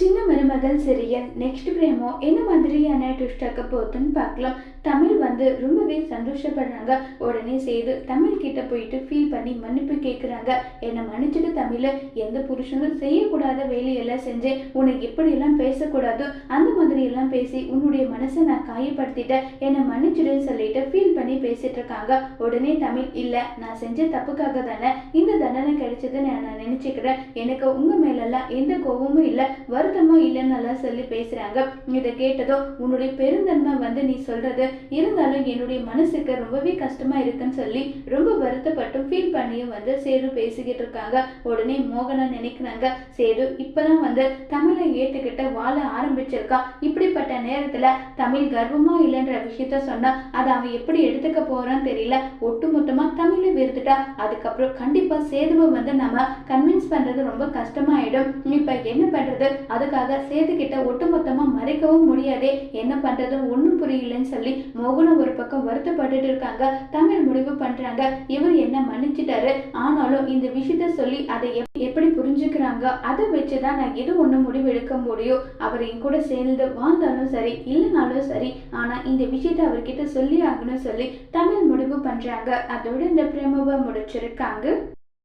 சின்ன மருமகள் serial next பிரேமோ என்ன மாதிரியான ட்விஸ்ட் ஆக்க போகுதுன்னு பார்க்கலாம். தமிழ் வந்து ரொம்பவே சந்தோஷப்படுறாங்க. உடனே செய்து தமிழ் கிட்ட போயிட்டு ஃபீல் பண்ணி மன்னிப்பு கேட்குறாங்க என்னை மன்னிச்சுட்டு தமிழ் எந்த புருஷனும் செய்யக்கூடாத வேலையெல்லாம் செஞ்சு உன்னை எப்படியெல்லாம் பேசக்கூடாதோ அந்த மாதிரி எல்லாம் பேசி உன்னுடைய மனசை நான் காயப்படுத்திட்டேன். என்னை மன்னிச்சிடுன்னு சொல்லிட்டு ஃபீல் பேசிட்டு இருக்காங்க உடனே தமிழ் இல்லை நான் செஞ்ச தப்புக்காக தானே இந்த தண்டனை கிடைச்சதுன்னு நான் நினைச்சுக்கிறேன். எனக்கு உங்க மேலெல்லாம் எந்த கோபமும் இல்லை வருத்தமும் இல்லைன்னு எல்லாம் சொல்லி பேசுறாங்க. இதை கேட்டதோ உன்னுடைய பெருந்தன்மை வந்து நீ சொல்றது இருந்தாலும் என்னுடைய மனசுக்கு ரொம்பவே கஷ்டமா இருக்குன்னு சொல்லி ரொம்ப வருத்தப்பட்டும் ஃபீல் பண்ணியும் வந்து சேது பேசிக்கிட்டு இருக்காங்க உடனே மோகனா நினைக்கிறாங்க. சேது இப்பதான் வந்து தமிழை ஏத்துக்கிட்ட வாழ ஆரம்பிச்சிருக்கான் இப்படிப்பட்ட நேரத்துல தமிழ் கர்வமா இல்லைன்ற விஷயத்த சொன்னா அதை அவன் எப்படி எடுத்துக்க போறான்னு தெரியல. ஒட்டுமொத்தமா தமிழை வெறுத்துட்டா. அதுக்கப்புறம் கண்டிப்பா சேதுவை வந்து நம்ம கன்வின்ஸ் பண்றது ரொம்ப கஷ்டமாயிடும். இப்ப என்ன பண்றது? அதுக்காக சேது கிட்ட ஒட்டுமொத்தமாக மறைக்கவும் முடியாதே. என்ன பண்றது? ஒன்றும் புரியலன்னு சொல்லி மோகனம் ஒரு பக்கம் வருத்தப்பட்டுட்டு இருக்காங்க. தமிழ் முடிவு பண்றாங்க. இவர் என்ன மன்னிச்சிட்டாரு? ஆனாலும் இந்த விஷயத்த சொல்லி அதை எப்படி புரிஞ்சுக்கிறாங்க? அதை வச்சுதான் நான் எது ஒன்று முடிவு எடுக்க முடியும்? அவர் என் கூட சேர்ந்து வாழ்ந்தாலும் சரி இல்லைனாலும் சரி ஆனா இந்த விஷயத்தை அவர்கிட்ட சொல்லி ஆகணும்னு சொல்லி தமிழ் முடிவு பண்றாங்க. அதோட இந்த பிரேமவை முடிச்சிருக்காங்க.